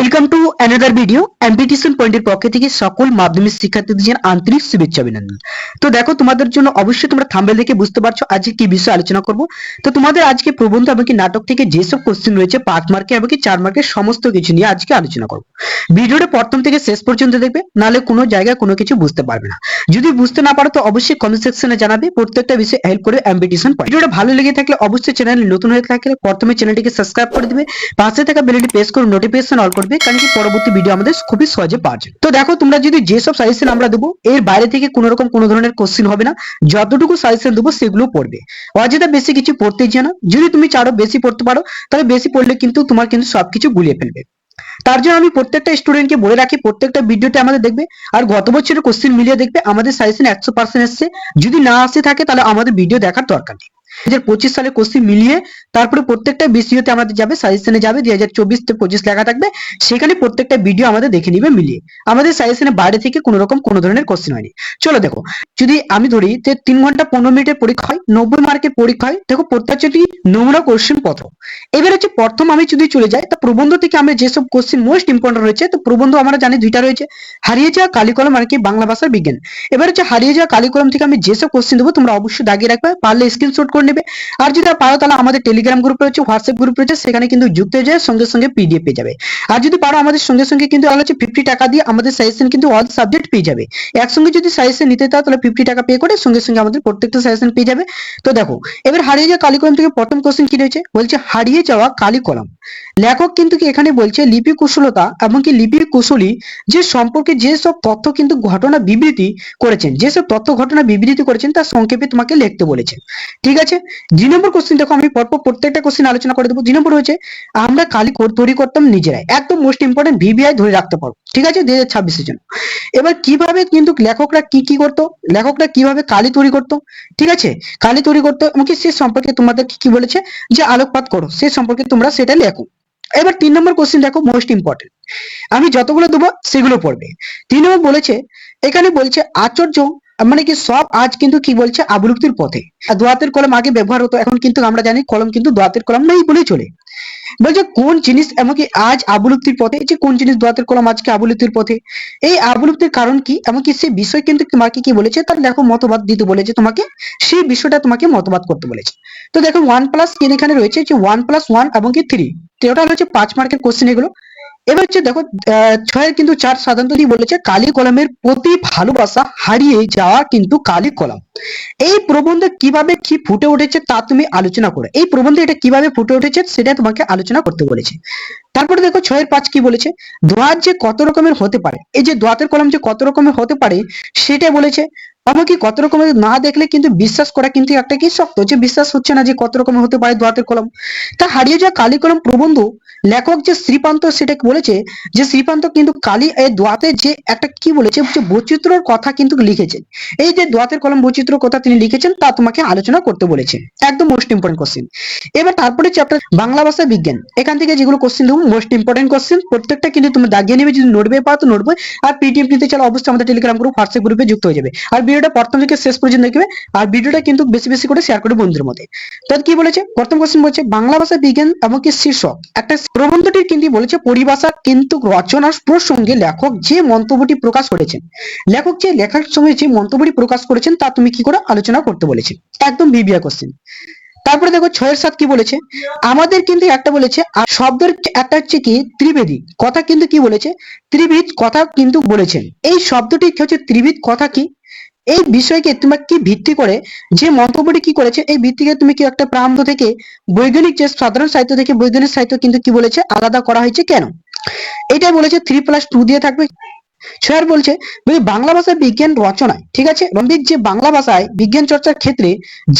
Welcome to another video অ্যাম্পিটিশন পয়েন্টের পক্ষ থেকে সকল মাধ্যমিক শিক্ষার্থীদের জানাই আন্তরিক শুভেচ্ছা অভিনন্দন। তো দেখো, তোমাদের জন্য অবশ্যই তোমরা থাম্বেল দেখে বুঝতে পারছ আজকে কি বিষয়ে আলোচনা করব। তো তোমাদের আজকে প্রবন্ধ এবং কি নাটক থেকে যেসব কোশ্চেন রয়েছে, পাঁচ মার্কের এবং কি চার মার্কের সমস্ত কিছু নিয়ে আজকে আলোচনা করব। ভিডিওটা প্রথম থেকে শেষ পর্যন্ত দেখবে, নাহলে কোনো জায়গায় কোনো কিছু বুঝতে পারবে না। যদি বুঝতে না পারো তো অবশ্যই কমেন্ট সেকশনে জানাবে, প্রত্যেকটা বিষয়ে হেল্প করে অ্যাম্পিটিশন ভিডিওটা ভালো লেগে থাকলে অবশ্যই চ্যানেল নতুন হয়ে থাকলে প্রথমে চ্যানেলটিকে সাবস্ক্রাইব করে দিবে। পাশে থাকা বেলটি প্রেস করে নোটিফিকেশন অল করবে কারণ কি পরবর্তী ভিডিও আমাদের খুবই সহজে পাওয়া যায় তো দেখো, তোমরা যদি যেসব সাজেশন আমরা দেবো, এর বাইরে থেকে কোনো রকম কোনো ধরনের কোশ্চেন হবে না। যতটুকু সাজেশন দেবো, সেগুলো পড়বে। অযথা বেশি কিছু পড়তে জানো যদি তুমি চারো বেশি পড়তে পারো, তাহলে বেশি পড়লে কিন্তু তোমার কিন্তু সবকিছু গুলিয়ে ফেলবে। তার জন্য আমি প্রত্যেকটা স্টুডেন্টকে বলে রাখি, প্রত্যেকটা ভিডিওতে আমাদের দেখবে, আর গত বছরের কোশ্চেন মিলিয়ে দেখবে, আমাদের সাজেশন একশো পার্সেন্ট এসছে। যদি না আসে থাকে, তাহলে আমাদের ভিডিও দেখার দরকার নেই। দু পঁচিশ সালে কোশ্চেন মিলিয়ে তারপরে প্রত্যেকটা বিষয়তে আমাদের যাবে সাজেশনে যাবে, দুই হাজার চব্বিশ থেকে পঁচিশ লেখা থাকবে, সেখানে প্রত্যেকটা ভিডিও আমাদের দেখে নিবে মিলিয়ে। আমাদের সাজেশনের বাইরে থেকে কোনো রকম কোনো ধরনের কোশ্চেন হয়নি। চলো দেখো, যদি আমি ধরি যে তিন ঘণ্টা পনেরো মিনিটের পরীক্ষা হয়, নব্বই মার্কের পরীক্ষা হয়, দেখো প্রত্যেকটি নমুনা কোশ্চেন পত্র এবার হচ্ছে প্রথম আমি যদি চলে যাই, তা প্রবন্ধ থেকে আমরা যেসব কোশ্চেন মোস্ট ইম্পর্টেন্ট রয়েছে, তো প্রবন্ধ আমরা জানি দুইটা রয়েছে। হারিয়ে যাওয়া কালিকলম আর কি বাংলা ভাষার বিজ্ঞান। এবার হচ্ছে হারিয়ে যাওয়া কালিকলম থেকে আমি যেসব কোশ্চেন দেবো, তোমরা অবশ্যই দাগিয়ে রাখবে, পারলে স্ক্রিনশট করে নেবে। আর যদি পারো, তাহলে আমাদের টেলিগ্রাম গ্রুপ রয়েছে হোয়াটসঅ্যাপ গ্রুপ রয়েছে, সেখানে কিন্তু যুক্ত হয়ে যায় সঙ্গে সঙ্গে পিডিএফ পেয়ে যাবে। আর যদি পারো, আমাদের সঙ্গে সঙ্গে কিন্তু হচ্ছে ফিফটি টাকা দিয়ে আমাদের সাজেশন কিন্তু অল সাবজেক্ট পেয়ে যাবে। একসঙ্গে যদি সাজেশন নিতে চাও, তাহলে ফিফটি টাকা পে করে সঙ্গে সঙ্গে আমাদের প্রত্যেকটা সাজেশন পেয়ে যাবে। তো দেখো, এবার হারিয়ে যাওয়া কালিকলম থেকে প্রথম কোশ্চেন কি রয়েছে? বলছে, হারিয়ে যাওয়া কালিকলম। লেখক কিন্তু কি এখানে বলছে লিপি কুশলতা এবং কি লিপি কুশলী যে সম্পর্কে যেসব তথ্য কিন্তু ঘটনা বিবৃতি করেছেন যেসব তথ্য ঘটনা বিবৃতি করেছেন তার সংক্ষেপে তোমাকে লিখতে বলেছে। ঠিক আছে? দুই নম্বর কোশ্চেন দেখো, আমি পরপর প্রত্যেকটা কোশ্চেন আলোচনা করে দেবো। দুই নম্বর হচ্ছে আমরা কালি তৈরি করতাম নিজেরাই। একদম মোস্ট ইম্পর্টেন্ট ভিভিআই ধরে রাখতে পারব ঠিক আছে? দুই হাজার ছাব্বিশের জন্য। এবার কীভাবে কিন্তু লেখকরা কি কি করতো? লেখকরা কীভাবে কালি তৈরি করতো? ঠিক আছে? কালি তৈরি করতো, এমনকি সে সম্পর্কে তোমাদের কি বলেছে? যে আলোকপাত করো। সে সম্পর্কে তোমরা সেটা লেখো। এবার তিন নম্বর কোশ্চেন দেখো মোস্ট ইম্পর্টেন্ট আমি যতগুলো দেবো সেগুলো পড়বে। তিন নম্বর বলেছে, এখানে বলছে আশ্চর্য মানে কি সব আজ কিন্তু কি বলছে আবলুপ্তির পথে। দোয়াতের কলম আগে ব্যবহার হতো, এখন কিন্তু আমরা জানি কলম কিন্তু দোয়াতের কলম নেই বলেই চলে। বলছে, কোন জিনিস এমনকি আজ আবলুপ্তির পথে যে কোন জিনিস দোয়াতের কলম আজকে আবলুপ্তির পথে, এই আবলুপ্তির কারণ কি? এমনকি সে বিষয় কিন্তু তোমাকে কি বলেছে? তার দেখো, মতবাদ দিতে বলেছে তোমাকে, সেই বিষয়টা তোমাকে মতবাদ করতে বলেছে। তো দেখো ওয়ান প্লাস এখানে রয়েছে যে ওয়ান প্লাস ওয়ান এবং কি থ্রি টোটাল হচ্ছে পাঁচ মার্কের কোশ্চেন এগুলো। এবার হচ্ছে দেখো ছয়ের কিন্তু চার সাধারণত বলেছে, কালি কলমের প্রতি ভালোবাসা হারিয়ে যাওয়া কিন্তু কালি কলম। এই প্রবন্ধে কীভাবে কি ফুটে উঠেছে তা তুমি আলোচনা করো। এই প্রবন্ধে এটা কীভাবে ফুটে উঠেছে সেটা তোমাকে আলোচনা করতে বলেছে। তারপরে দেখো ছয়ের পাঁচ কি বলেছে দোয়াত যে কত রকমের হতে পারে, এই যে দোয়াতের কলম যে কত রকমের হতে পারে, সেটা বলেছে আমাকে কত রকমের না দেখলে কিন্তু বিশ্বাস করা কিন্তু একটা কি শক্ত, যে বিশ্বাস হচ্ছে না যে কত রকমের হতে পারে দোয়াতের কলম। তা হারিয়ে যাওয়া কালি কলম প্রবন্ধ, লেখক যে শ্রীপান্ত সেটা বলেছে? যে শ্রীপান্ত কিন্তু কালি এই দোয়াতে যে একটা কি বলেছে? যে বৈচিত্র্যর কথা কিন্তু লিখেছেন। এই যে দোয়াতের কলম বৈচিত্র্য কথা তিনি লিখেছেন, তা তোমাকে আলোচনা করতে বলেছে। একদম মোস্ট ইম্পর্টেন্ট কোশ্চেন এবার তারপরে চ্যাপ্টার বাংলা ভাষা বিজ্ঞান। এখান থেকে যেগুলো কোশ্চেন দেবো মোস্ট ইম্পর্টেন্ট কোশ্চেন প্রত্যেকটা কিন্তু তুমি দাগিয়ে নেবে, যদি নোটবে পাও তো নোটবে আর পিডিএফ নিতে চাইলে অবশ্যই আমাদের টেলিগ্রাম গ্রুপ হোয়াটসঅ্যাপ গ্রুপে যুক্ত হয়ে যাবে। আর ভিডিওটা প্রথম থেকে শেষ পর্যন্ত দেখবে, আর ভিডিওটা কিন্তু বেশি বেশি করে শেয়ার করে বন্ধুদের মধ্যে। তার কি বলেছে? প্রথম কোশ্চেন বলছে, বাংলা ভাষা বিজ্ঞান এমনকি শীর্ষক। একটা প্রবন্ধটির কিন্তু বলেছে, পরিভাষা কিন্তু রচনার প্রসঙ্গে লেখক যে মন্তব্যটি প্রকাশ করেছেন, লেখক যে লেখার সঙ্গে যে মন্তব্যটি প্রকাশ করেছেন, তা তুমি কি করে আলোচনা করতে বলেছে? একদম বিবিয়া কোশ্চেন তারপরে দেখো, ছয়ের সাত কি বলেছে? আমাদের কিন্তু একটা বলেছে, আর শব্দের একটা হচ্ছে কি? ত্রিবেদী কথা কিন্তু কি বলেছে? ত্রিবিদ কথা কিন্তু বলেছেন। এই শব্দটি কি হচ্ছে? ত্রিবিদ কথা কি? এই বিষয়কে তোমার কি ভিত্তি করে, যে মন্তব্যটি কি করেছে, এই ভিত্তিকে তুমি কি একটা প্রান্ত থেকে বৈজ্ঞানিক যে সাধারণ সাহিত্য থেকে বৈজ্ঞানিক সাহিত্য কিন্তু কি বলেছে, আলাদা করা হয়েছে কেন? এটাই বলেছে থ্রি প্লাস টু দিয়ে থাকবে। ছয়ার বলছে বাংলা ভাষার বিজ্ঞান রচনায়, ঠিক আছে? রণবীর যে বাংলা ভাষায় বিজ্ঞান চর্চার ক্ষেত্রে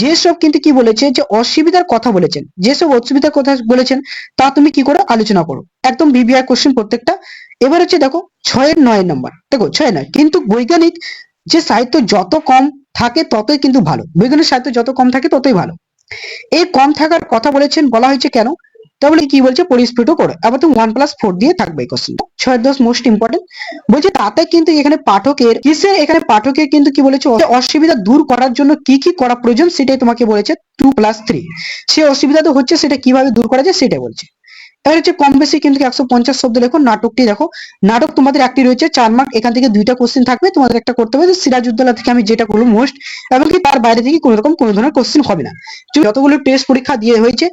যেসব কিন্তু কি বলেছে, যে অসুবিধার কথা বলেছেন, যেসব অসুবিধার কথা বলেছেন, তা তুমি কি করে, আলোচনা করো। একদম বিবিআই কোশ্চেন প্রত্যেকটা। এবার হচ্ছে দেখো, ছয়ের নয় নম্বর। দেখো, ছয় নয়, কিন্তু বৈজ্ঞানিক যে সাহিত্য যত কম থাকে ততই কিন্তু ভালো। বৈজ্ঞানিক সাহিত্য যত কম থাকে ততই ভালো। এই কম থাকার কথা বলেছেন বলা হয়েছে কেন? তাহলে কি বলছে? পরিস্ফুট করে। আবার তো ওয়ান প্লাস ফোর দিয়ে থাকবে কোশ্চেন ছয় দশ মোস্ট ইম্পর্টেন্ট বলছে তাতে কিন্তু এখানে পাঠকের কিসের? এখানে পাঠকের কিন্তু কি বলেছে? অসুবিধা দূর করার জন্য কি কি করা প্রয়োজন সেটাই তোমাকে বলেছে। টু প্লাস থ্রি সে অসুবিধা তো হচ্ছে, সেটা কীভাবে দূর করা যায় সেটাই বলছে। এবার হচ্ছে কম বেশি কিন্তু একশো পঞ্চাশ শব্দ লেখো, নাটকটি দেখো। নাটক তোমাদের একটি রয়েছে, চার মার্ক এখান থেকে দুইটা কোশ্চেন থাকবে, তোমাদের একটা করতে হবে সিরাজউদ্দৌলা থেকে আমি যেটা করব মোস্ট এবং কি তার বাইরে থেকে কোনো রকম কোনো ধরনের কোশ্চেন হবে না। যতগুলো টেস্ট পরীক্ষা দিয়ে হয়েছে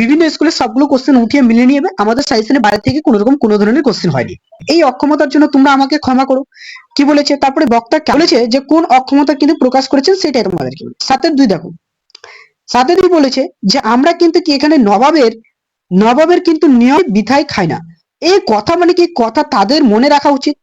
বিভিন্ন স্কুলে সবগুলো কোশ্চেন উঠিয়ে মিলিয়ে নিয়ে আমাদের সাজেশনের বাইরে থেকে কোনো রকম কোনো ধরনের কোশ্চেন হয়নি। এই অক্ষমতার জন্য তোমরা আমাকে ক্ষমা করো। কি বলেছে? তারপরে বক্তা বলেছে যে কোন অক্ষমতা কিন্তু প্রকাশ করেছেন সেটাই তোমাদেরকে। সাতের দুই দেখো। সাতের দুই বলেছে যে আমরা কিন্তু কি এখানে নবাবের নবাবের কিন্তু নিয়ম বিধায় খায় না। এই কথা মানে কি? কথা তাদের মনে রাখা উচিত।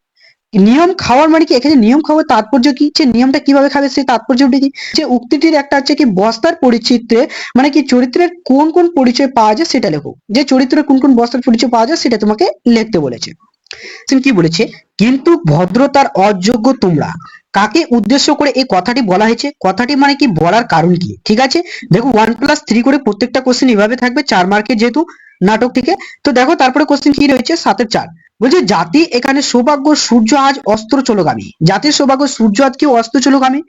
নিয়ম খাওয়ার মানে কি? এখানে নিয়ম খাওয়ার তাৎপর্য কি? যে নিয়মটা কীভাবে খাবে সেই তাৎপর্যটা কি? যে উক্তিটির একটা হচ্ছে কি, বস্তার পরিচিত্রে মানে কি চরিত্রের কোন কোন পরিচয় পাওয়া যায় সেটা লেখো। যে চরিত্রের কোন কোন বস্তার পরিচয় পাওয়া যায় সেটা তোমাকে লিখতে বলেছে। কি বলেছে? কিন্তু ভদ্রতার অযোগ্য তোমরা কাকে উদ্দেশ্য করে এই কথাটি বলা হয়েছে? কথাটি মানে কি বলার কারণ কি? ঠিক আছে? দেখো ওয়ান প্লাস থ্রি করে প্রত্যেকটা কোশ্চেন এভাবে থাকবে, চার মার্কের যেহেতু নাটক থেকে। তো দেখো, তারপরে কোশ্চেন কি রয়েছে? সাতের চার। বলছে, জাতি এখানে সৌভাগ্য, সূর্য আজ অস্ত্র চলগামী। জাতির সৌভাগ্য, সূর্য আজ কি অস্ত্র চলগামী?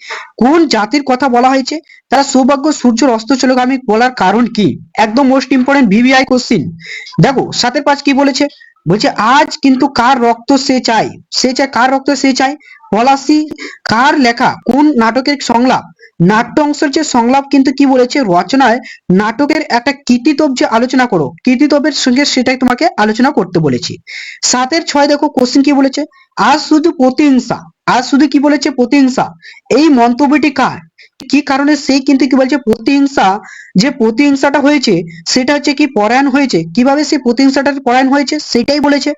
কোন জাতির কথা বলা হয়েছে? তারা সৌভাগ্য, সূর্যর অস্ত্র চলগামী বলার কারণ কি? একদম মোস্ট ইম্পর্টেন্ট ভিভিআই কোশ্চিন দেখো, সাতের পাঁচ কি বলেছে? বলছে, আজ কিন্তু কার রক্ত সে চাই সে চায় কার রক্ত সে চাই পলাশি, কার লেখা? কোন নাটকের সংলাপ? নাট্য অংশের যে সংলাপ কিন্তু কি বলেছে? রচনায় নাটকের একটা কীর্তিতব যে আলোচনা করো কীর্তিতবের সঙ্গে সেটাই তোমাকে আলোচনা করতে বলেছি। সাতের ছয় দেখো কোশ্চেন কি বলেছে? আজ শুধু প্রতিহিংসা আজ শুধু কি বলেছে প্রতিহিংসা? এই মন্তব্যটি কার? কি কারণে সে কিন্তু কি বলছে প্রতিহিংসা? যে প্রতিহিংসাটা হয়েছে, সেটা হচ্ছে কি পরায়ণ হয়েছে? কীভাবে সেই প্রতিহিংসাটার পরায়ণ হয়েছে? সেটাই বলেছে।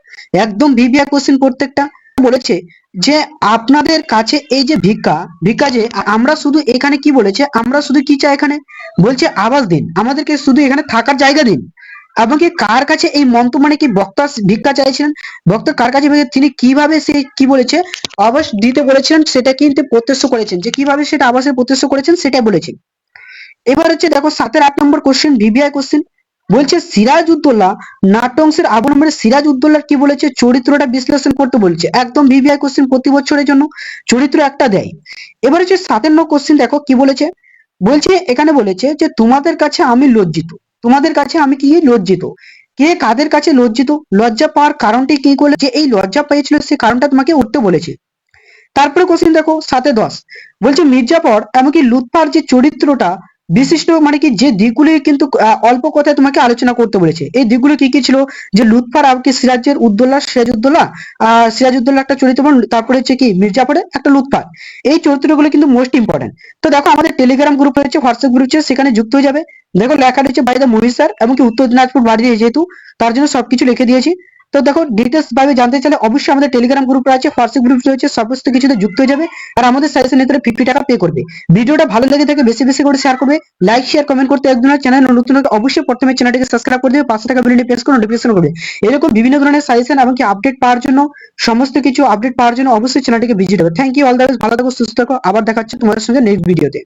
একদম ভিভিয়া কোশ্চেন প্রত্যেকটা বলেছে যে আপনাদের কাছে এই যে ভিক্ষা ভিক্ষা যে আমরা শুধু এখানে কি বলেছে? আমরা শুধু কি চাই এখানে? বলছে আবাস দিন। আমাদেরকে শুধু এখানে থাকার জায়গা দিন। এবং কার কাছে এই মন্ত্র মানে কি বক্তা ভিক্ষা চাইছিলেন? বক্তা কার কাছে তিনি কীভাবে সে কি বলেছে? আবাস দিতে বলেছিলেন, সেটা কিন্তু প্রত্যক্ষ করেছেন। যে কীভাবে সেটা আবাসের প্রত্যক্ষ করেছেন সেটা বলেছেন। এবার হচ্ছে দেখো, সাতের আট নম্বর কোশ্চেন ভিভিআই কোশ্চেন বলছে সিরাজ উদ্দৌলা নাট্যাংশের অবলম্বনে সিরাজ উদ্দৌলার কি বলেছে? চরিত্রটা বিশ্লেষণ করতে বলছে। একদম ভিভিআই কোশ্চেন প্রতি বছরের জন্য চরিত্র একটা দেয়। এবার হচ্ছে সাতের নম্বর কোশ্চেন দেখো, কি বলেছে? বলছে, এখানে বলেছে যে, তোমাদের কাছে আমি লজ্জিত। তোমাদের কাছে আমি কি লজ্জিত? কে কাদের কাছে লজ্জিত? লজ্জা পাওয়ার কারণটি কি করলে? যে এই লজ্জা পেয়েছিল, সে কারণটা তোমাকে উঠতে বলেছে। তারপরে কোশ্চেন দেখো সাথে দশ। বলছে মির্জাফর এমনকি লুৎফার যে চরিত্রটা বিশিষ্ট মানে কি যে দিকগুলি কিন্তু অল্প কথায় তোমাকে আলোচনা করতে বলেছে। এই দিকগুলো কি কি ছিল? যে লুৎফার আর কি সিরাজের উদ্দোল্লা সিরাজউদ্দৌলা? আহ, সিরাজউদ্দৌলা একটা চরিত্র তারপরে হচ্ছে কি মির্জাফরের একটা লুৎফার এই চরিত্রগুলো কিন্তু মোস্ট ইম্পর্টেন্ট তো দেখো, আমাদের টেলিগ্রাম গ্রুপ রয়েছে হোয়াটসঅ্যাপ গ্রুপ রয়েছে সেখানে যুক্ত হয়ে যাবে। দেখো, লেখা রয়েছে বাই দ্য মুভি স্যার এবং কি উত্তর দিনাজপুর বাড়ি যেহেতু, তার জন্য সবকিছু লিখে দিয়েছি। তো দেখো ডিটেলস ভাবে জানতে চাইলে অবশ্যই আমাদের টেলিগ্রাম গ্রুপ আছে হোয়াটসঅ্যাপ গ্রুপ রয়েছে সমস্ত কিছুতে যুক্ত হয়ে যাবে আর আমাদের সাজেশন নিতে ফিফটি টাকা পে করবে। ভিডিওটা ভালো লেগে থাকে বেশি বেশি করে শেয়ার করবে লাইক শেয়ার কমেন্ট করতে একজনের চ্যানেল নতুন অবশ্যই প্রথমে চ্যানেলটিকে সাবস্ক্রাইব করে দেবে পাঁচশো টাকা বিলিটি প্রেস করে নোটিফিকেশন করবে। এরকম বিভিন্ন ধরনের সাজেশন এবং কি আপডেট পাওয়ার জন্য, সমস্ত কিছু আপডেট পাওয়ার জন্য অবশ্যই চ্যানেলটিকে ভিজিট হবে। থ্যাংক ইউ অল দ্য ভালো থাকো, সুস্থ থাকো, আবার দেখা হচ্ছে তোমাদের সঙ্গে নেক্সট ভিডিওতে